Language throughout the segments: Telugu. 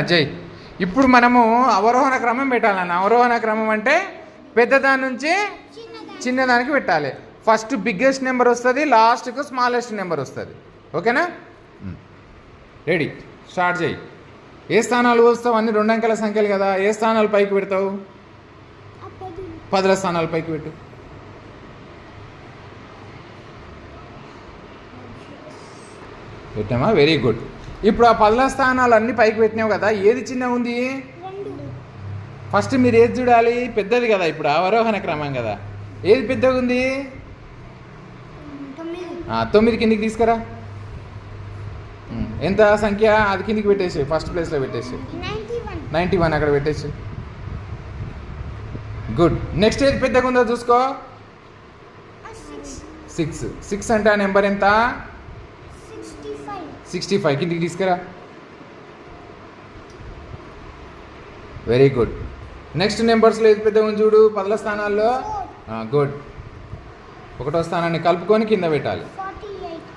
జై ఇప్పుడు మనము అవరోహణ క్రమం పెట్టాలన్న. అవరోహణ క్రమం అంటే పెద్దదాని నుంచి చిన్నదానికి పెట్టాలి. ఫస్ట్ బిగ్గెస్ట్ నెంబర్ వస్తుంది లాస్ట్కు స్మాలెస్ట్ నెంబర్ వస్తుంది. ఓకేనా? రెడీ స్టార్ట్ చేయి. ఏ స్థానాలు వస్తావు? అన్ని రెండు అంకెల సంఖ్యలు కదా. ఏ స్థానాలు పైకి పెడతావు? పదుల స్థానాలు పైకి పెట్టు. పెట్టామా? వెరీ గుడ్ ఇప్పుడు ఆ పదుల స్థానాలు అన్ని పైకి పెట్టినావు కదా ఏది చిన్న ఉంది? ఫస్ట్ మీరు ఏది చూడాలి? పెద్దది కదా ఇప్పుడు అవరోహణ క్రమం కదా. ఏది పెద్దగా ఉంది? తొమ్మిది. కిందికి తీసుకురా. ఎంత సంఖ్య? అది కిందికి పెట్టేసి ఫస్ట్ ప్లేస్లో పెట్టేసి నైంటీ వన్. అక్కడ పెట్టేసి గుడ్ నెక్స్ట్ ఏది పెద్దగా ఉందో చూసుకో. సిక్స్ సిక్స్ అంటే ఆ నెంబర్ ఎంత? సిక్స్టీ ఫైవ్ కిందికి తీసుకురా. వెరీ గుడ్ నెక్స్ట్ నెంబర్స్లో ఏది పెద్దగా ఉంది చూడు? పదల స్థానాల్లో. గుడ్ ఒకటో స్థానాన్ని కలుపుకొని కింద పెట్టాలి.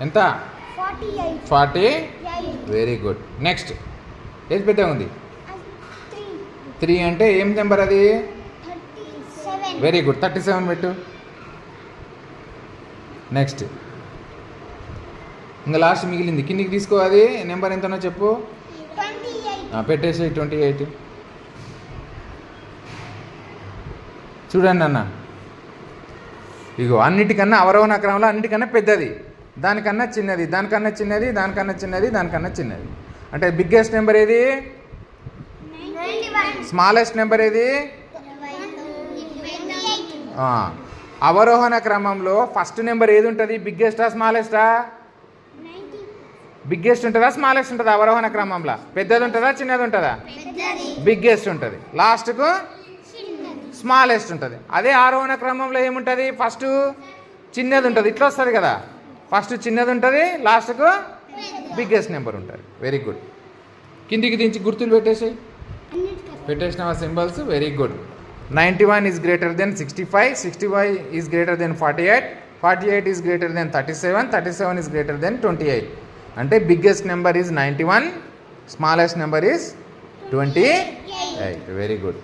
ఎంత? ఫార్టీ వెరీ గుడ్ నెక్స్ట్ ఏది పెద్దగా ఉంది? త్రీ అంటే ఏం నెంబర్ అది? వెరీ గుడ్ థర్టీ సెవెన్ పెట్టు. నెక్స్ట్ ఇంకా లాస్ట్ మిగిలింది. కిందికి తీసుకో అది. నెంబర్ ఎంతనో చెప్పు. పెట్టేసి ట్వంటీ ఎయిట్. చూడండి అన్న ఇగో అన్నిటికన్నా అవరోహణ క్రమంలో అన్నిటికన్నా పెద్దది. దానికన్నా చిన్నది దానికన్నా చిన్నది దానికన్నా చిన్నది దానికన్నా చిన్నది. అంటే బిగ్గెస్ట్ నెంబర్ ఏది? స్మాలెస్ట్ నెంబర్ ఏది? అవరోహణ క్రమంలో ఫస్ట్ నెంబర్ ఏది ఉంటుంది? బిగ్గెస్టా స్మాలెస్టా బిగ్గెస్ట్ ఉంటుందా స్మాలెస్ట్ ఉంటుందా అవరోహణ క్రమంలో? పెద్దది ఉంటుందా చిన్నది ఉంటుందా? బిగ్గెస్ట్ ఉంటుంది. లాస్ట్కు స్మాలెస్ట్ ఉంటుంది. అదే ఆరోహణ క్రమంలో ఏముంటుంది? ఫస్ట్ చిన్నది ఉంటుంది. ఇట్లా వస్తుంది కదా? ఫస్ట్ చిన్నది ఉంటుంది లాస్ట్కు బిగ్గెస్ట్ నెంబర్ ఉంటుంది. వెరీ గుడ్ కిందికి దించి గుర్తులు పెట్టేసి. పెట్టేసిన symbols very good ninety one is greater than sixty five sixty five is greater than forty eight forty eight is greater than thirty seven thirty seven is greater than twenty eight అంటే biggest number is ninety one smallest number is twenty eight very good